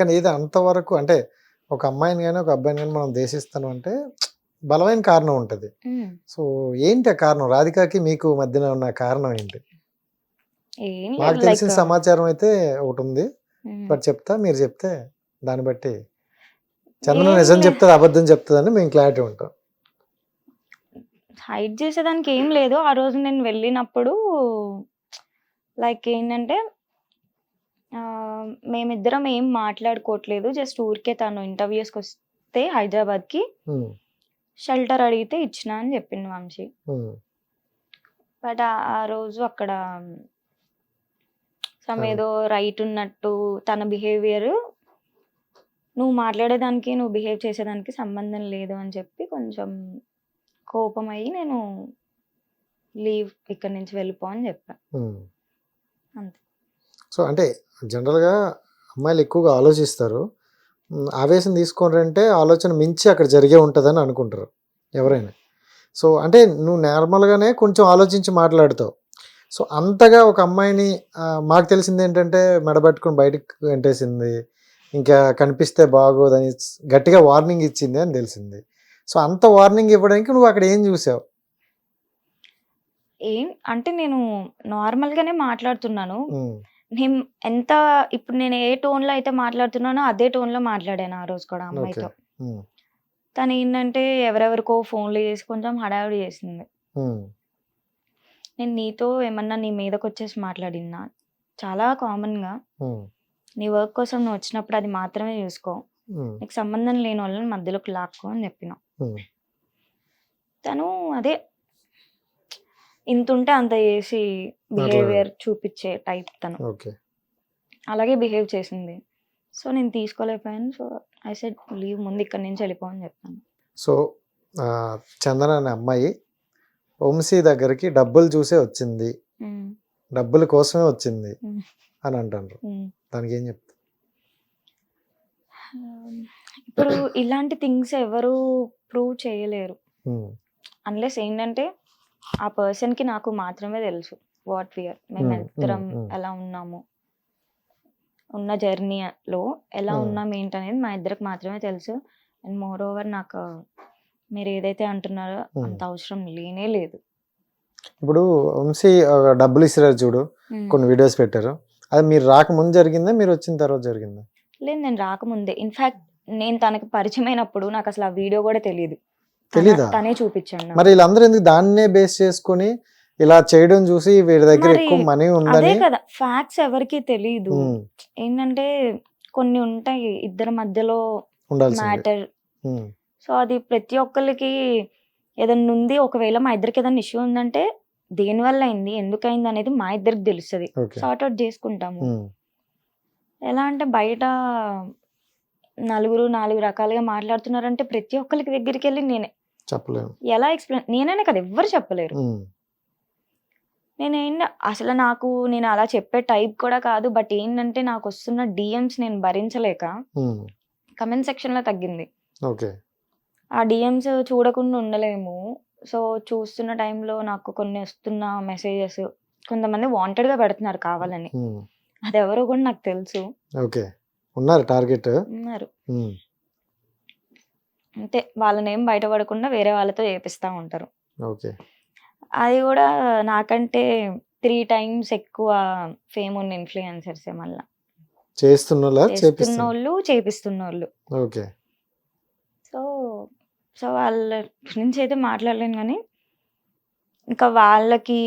కానీ ఇది అంతవరకు అంటే ఒక అమ్మాయిని కానీ ఒక అబ్బాయిని కానీ మనం దేశిస్తాను అంటే బలమైన కారణం ఉంటుంది. సో ఏంటి ఆ కారణం? రాధికాకి మీకు మధ్యన ఉన్న కారణం ఏంటి? నాకు తెలిసిన సమాచారం అయితే ఒకటి ఉంది. బట్ చెప్తా మీరు చెప్తే దాన్ని బట్టి. చందన ఏం నిజం చెప్తుంది అబద్ధం చెప్తుందని మేము క్లారిటీ ఉంటాం. హైడ్ చేసేదానికి ఏం లేదు. ఆ రోజు నేను వెళ్ళినప్పుడు లైక్ ఏంటంటే మేమిద్దరం ఏం మాట్లాడుకోవట్లేదు జస్ట్ ఊరికే తను ఇంటర్వ్యూస్కి వస్తే హైదరాబాద్కి షెల్టర్ అడిగితే ఇచ్చిన అని చెప్పింది వంశీ బట్ ఆ రోజు అక్కడ సమ్. ఏదో రైట్ ఉన్నట్టు తన బిహేవియర్ నువ్వు మాట్లాడేదానికి నువ్వు బిహేవ్ చేసేదానికి సంబంధం లేదు అని చెప్పి కొంచెం కోపం అయ్యి నేను లీవ్ ఇక్కడి నుంచి వెళ్ళిపో అని చెప్పా ఉమ్. అంతే. సో అంటే జనరల్గా అమ్మాయిలు ఎక్కువగా ఆలోచిస్తారు. ఆవేశం తీసుకోరంటే ఆలోచన మించి అక్కడ జరిగే ఉంటుందని అనుకుంటారు ఎవరైనా. సో అంటే నువ్వు నార్మల్గానే కొంచెం ఆలోచించి మాట్లాడుతావు. సో అంతగా ఒక అమ్మాయిని మాకు తెలిసింది ఏంటంటే మెడబెట్టుకుని బయటకు వెంటేసింది ఇంకా కనిపిస్తే బాగోదని గట్టిగా వార్నింగ్ ఇచ్చింది అని తెలిసింది. సో అంత వార్నింగ్ ఇవ్వడానికి నువ్వు అక్కడ ఏం చూసావు? ఏం అంటే నేను నార్మల్ గానే మాట్లాడుతున్నాను నేను ఎంత ఇప్పుడు నేను ఏ టోన్లో అయితే మాట్లాడుతున్నానో అదే టోన్లో మాట్లాడాను ఆ రోజు కూడా అమ్మాయితో. తను ఏంటంటే ఎవరెవరికో ఫోన్లు చేసి కొంచెం హడావిడి చేసింది. నేను నీతో ఏమన్నా నీ మీదకి వచ్చేసి మాట్లాడినా చాలా కామన్గా నీ వర్క్ కోసం నువ్వు వచ్చినప్పుడు అది మాత్రమే చూసుకో. నీకు సంబంధం లేని వాళ్ళని మధ్యలోకి లాక్కో అని చెప్పిన. తను అదే ఇంత ఉంటే అంత చేసి బిహేవియర్ చూపించే టైప్ తను. ఓకే. అలాగే బిహేవ్ చేసింది. సో నేను తీసుకోలేకపోయాను. సో ఐ సెడ్ లీవ్ ముందు ఇక్కడ నుంచి వెళ్ళిపో అని చెప్పాను. సో చందన అనే అమ్మాయి వంశీ దగ్గరికి డబ్బులు చూసే వచ్చింది. డబ్బుల కోసమే వచ్చింది అని అంటారు. దానికి ఏం చెప్తా ఇప్పుడు ఇలాంటి థింగ్స్ ఎవరు ప్రూవ్ చేయలేరు. అన్లెస్ ఏంటంటే ఆ పర్సన్కి నాకు మాత్రమే తెలుసు వాట్ వియర్ మేము ఇద్దరం. ఎలా ఉన్నాము ఉన్న జర్నీలో ఎలా. ఉన్నాం ఏంటనేది మా ఇద్దరికి మాత్రమే తెలుసు అండ్ మోర్ ఓవర్ నాకు మీరు ఏదైతే అంటున్నారో. అంత అవసరం లేనే లేదు ఇప్పుడు వంశీ డబ్బులు ఇస్తారు చూడు. కొన్ని వీడియోస్ పెట్టారు అది మీరు రాకముందు జరిగిందా మీరు వచ్చిన తర్వాత జరిగిందా లేదు నేను రాకముందే ఇన్ఫాక్ట్ నేను తనకి పరిచయం అయినప్పుడు నాకు అసలు ఆ వీడియో కూడా తెలియదు తెలీదా? తనే చూపించాను నాకు. మరి వీళ్ళందరూ ఎందుకు దాన్నే బేస్ చేసుకొని ఇలా చేయడం చూసి వీడి దగ్గర ఎక్కువ మనీ అదే ఉందని కదా ఫ్యాక్ట్స్ ఎవరికి తెలియదు ఏంటంటే కొన్ని ఉంటాయి ఇద్దరి మధ్యలో మ్యాటర్. సో అది ప్రతి ఒక్కరికి ఏదన్నా ఉంది ఒకవేళ మా ఇద్దరికి ఏదైనా ఇష్యూ ఉందంటే దేని వల్ల అయింది ఎందుకు అయింది అనేది మా ఇద్దరికి తెలుస్తుంది. సార్ట్ అవుట్ చేసుకుంటాము. ఎలా అంటే బయట నలుగురు నాలుగు రకాలుగా మాట్లాడుతున్నారంటే ప్రతి ఒక్కరికి దగ్గరికి వెళ్ళి నేనే చెప్పలేము. ఎలా ఎక్స్ప్లెయిన్ నేననే కదా ఎవ్వరు చెప్పలేరు. నేను ఏంట అసలు నాకు నేను అలా చెప్పే టైప్ కూడా కాదు బట్ ఏంటంటే నాకు వస్తున్న డిఎమ్స్ నేను భరించలేక కమెంట్ సెక్షన్లో తగ్గింది. ఓకే. ఆ డిఎమ్స్ చూడకుండా ఉండలేము. సో చూస్తున్న టైంలో నాకు కొన్ని వస్తున్న మెసేజెస్ కొంతమంది వాంటెడ్గా పెడుతున్నారు కావాలని. అది ఎవరో కూడా నాకు తెలుసు. ఓకే. ఉన్నారు టార్గెట్. ఉన్నారు. అంతే వాళ్ళని ఏం బయటపడకుండా వేరే వాళ్ళతో చేపిస్తా ఉంటారు. ఓకే. అది కూడా నాకంటే త్రీ టైమ్స్ ఎక్కువ ఫేమ్ ఉన్న ఇన్ఫ్లుయెన్సర్స్ మళ్ళీ. చేస్తున్న చేపిస్తున్నా? వాళ్ళు చేపిస్తున్న వాళ్ళు ఓకే. సో సో వాళ్ళ గురించి అయితే మాట్లాడలేను కానీ ఇంకా వాళ్ళకి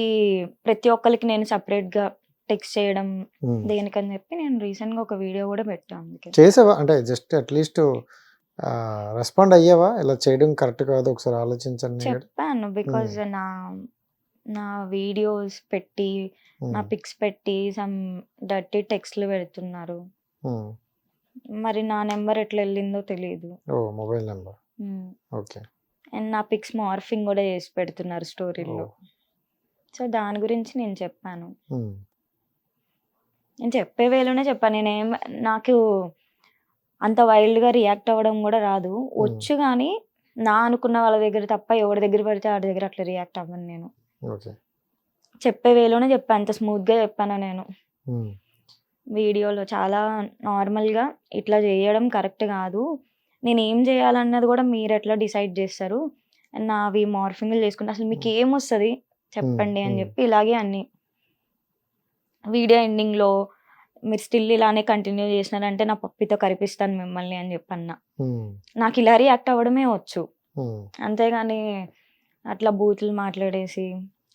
ప్రతి ఒక్కరికి నేను separate గా టెక్స్ట్ చేయడం. దేనికని చెప్పి నేను రీసెంట్గా ఒక వీడియో కూడా పెట్టాను చేసావా? అంటే జస్ట్ అట్లీస్ట్ రెస్పాండ్ అయ్యావా? ఇలా చేయడం కరెక్ట్ కాదు ఒకసారి ఆలోచించండి చెప్పాను బికాజ్ నా నా వీడియోస్ పెట్టి నా పిక్స్ పెట్టి సమ్ డర్టీ టెక్స్ట్లు పెడుతున్నారు. మరి నా నెంబర్ ఎట్లా వెళ్ళిందో తెలియదు ఓ మొబైల్ నెంబర్ ఓకే. అండ్ నా పిక్స్ మార్ఫింగ్ కూడా చేసి పెడుతున్నారు స్టోరీలో సో దాని గురించి నేను చెప్పాను. నేను చెప్పే వేలోనే చెప్పాను నేనేం నాకు అంత వైల్డ్గా రియాక్ట్ అవ్వడం కూడా రాదు. వచ్చు కానీ నా అనుకున్న వాళ్ళ దగ్గర తప్ప ఎవరి దగ్గర పడితే వాడి దగ్గర అట్లా రియాక్ట్ అవ్వను నేను. చెప్పే వేలోనే చెప్పాను అంత స్మూత్గా చెప్పాను నేను. వీడియోలో చాలా నార్మల్‌గా ఇట్లా చేయడం కరెక్ట్ కాదు. నేనేం చేయాలన్నది కూడా మీరెట్లా డిసైడ్ చేస్తారు? అండ్ నావి మార్ఫింగ్‌లు చేసుకుంటే అసలు మీకేమొస్తది? చెప్పండి అని. చెప్పి ఇలాగే అన్ని. వీడియో ఎండింగ్‌లో మీరు స్టిల్ ఇలానే కంటిన్యూ చేసినారంటే నా పప్పితో కరిపిస్తాను మిమ్మల్ని అని చెప్పి అన్నా. హ్మ్. నాకు ఇలా రియాక్ట్ అవ్వడమే వచ్చు. అంతేగాని అట్లా బూతులు మాట్లాడేసి,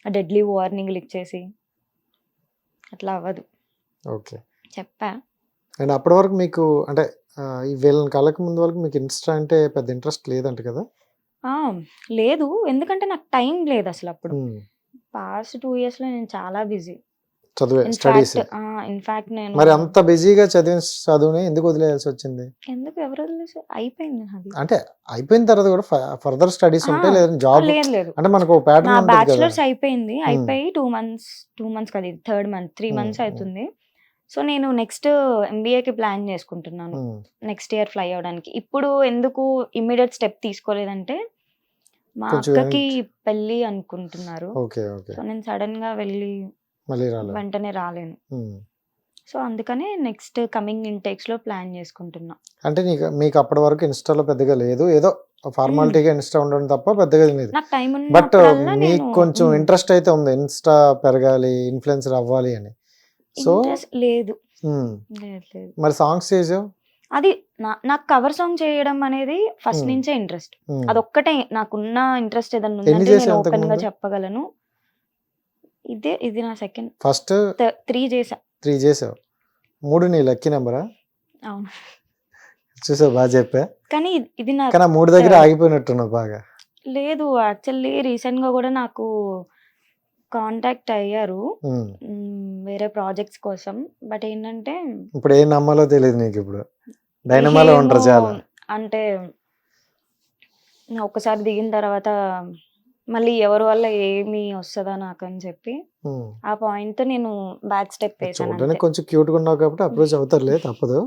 డెడ్లీ వార్నింగ్‌లు ఇచ్చేసి అట్లా అవ్వదు. ఓకే. చెప్పా. అండ్ అప్పటి వరకు మీకు అంటే ఈ వీళ్ళని కలవక ముందు వరకు మీకు ఇన్‌స్టా అంటే పెద్ద ఇంట్రెస్ట్ లేదంట కదా? లేదు. ఎందుకంటే నాకు టైం లేదసలప్పుడు. హ్మ్. పాస్ట్ 2 ఇయర్స్‌లో నేను చాలా బిజీ. చదువే స్టడీసే. ఇన్‌ఫాక్ట్ నేను మరి అంత బిజీగా చదివిన చదువుని ఎందుకు వదిలేయాల్సొచ్చింది? ఎందుకు ఎవరు వదిలేసారు? అయిపోయింది నాది. అంటే అయిపోయిన తర్వాత కూడా ఫర్దర్ స్టడీస్! ఉంటాయి లేదంటే ఆ! జాబ్ లేదు లేదు. అంటే మనకు ప్యాటర్న్! బ్యాచిలర్స్ అయిపోయింది. హ్మ్. అయిపోయి 2 మంత్స్ 2 మంత్స్ కాదు ఇది థర్డ్ మంత్. 3 హ్మ్. మంత్స్ హ్మ్. అయితుంది. సో, నేను నెక్స్ట్ ఎంబీఏకి ప్లాన్ చేసుకుంటున్నాను. నెక్స్ట్ ఇయర్ ఫ్లై అవ్వడానికి. ఇప్పుడు ఎందుకు ఇమ్మీడియేట్ స్టెప్ తీసుకోలేదంటే మా అక్కకి పెళ్ళి అనుకుంటున్నారు. సో, నేను సడెన్‌గా వెళ్ళి మళ్ళీ రాలేదు. వెంటనే రాలేను. సో, అందుకనే నెక్స్ట్ కమింగ్ ఇంటేక్స్‌లో ప్లాన్ చేసుకుంటున్నా. అంటే నీకు మీకు అప్పటి వరకు ఇన్‌స్టాలో పెద్దగా లేదు. ఏదో. ఫార్మాలిటీగా ఇన్‌స్టా ఉండడం తప్ప పెద్దగా లేదు. నాకు టైం బట్ మీకు కొంచెం. ఇంట్రెస్ట్ అయితే ఉంది. ఇన్‌స్టా పెరగాలి, ఇన్‌ఫ్లుయెన్సర్ అవ్వాలి అని. సో లేదు. మరి సాంగ్స్ చేసావు? అది నాకు కవర్ సాంగ్ చేయడం అనేది ఫస్ట్. నుంచే ఇంట్రెస్ట్. అదొక్కటే నాకున్న ఇంట్రెస్ట్ ఏదన్నా ఉందంటే నేను ఓపెన్‌గా ముందు? చెప్పగలను. ఇదే ఇది నా సెకండ్. ఫస్ట్ త 3 చేశా. 3 చేసావు. 3 నీ లక్కీ నంబరా? అవును. చూసావా బా చెప్పా. కానీ ఇది- నా కానీ 3 దగ్గర. ఆగిపోయినట్టున్నావు బాగా. లేదు యాక్చువల్లీ రీసెంట్‌గా కూడా నాకు కాంటాక్ట్ అయ్యారు. వేరే ప్రాజెక్ట్స్ కోసం. బట్ ఏంటంటే ఇప్పుడు ఏం నమ్మాలో తెలీదు నీకిప్పుడు. డైనమాలో ఏమో ఉంటారు చాలా. అంటే ఒక్కసారి దిగిన తర్వాత మళ్ళీ ఎవరి వల్ల ఏమి వస్తదా నాకని చెప్పి హ్మ్. ఆ పాయింట్‌తో నేను బ్యాక్ స్టెప్ వేసాను కొంచెం క్యూట్‌గా ఉన్నావు కాబట్టి అప్రోచ్ అవుతారులే తప్పదు.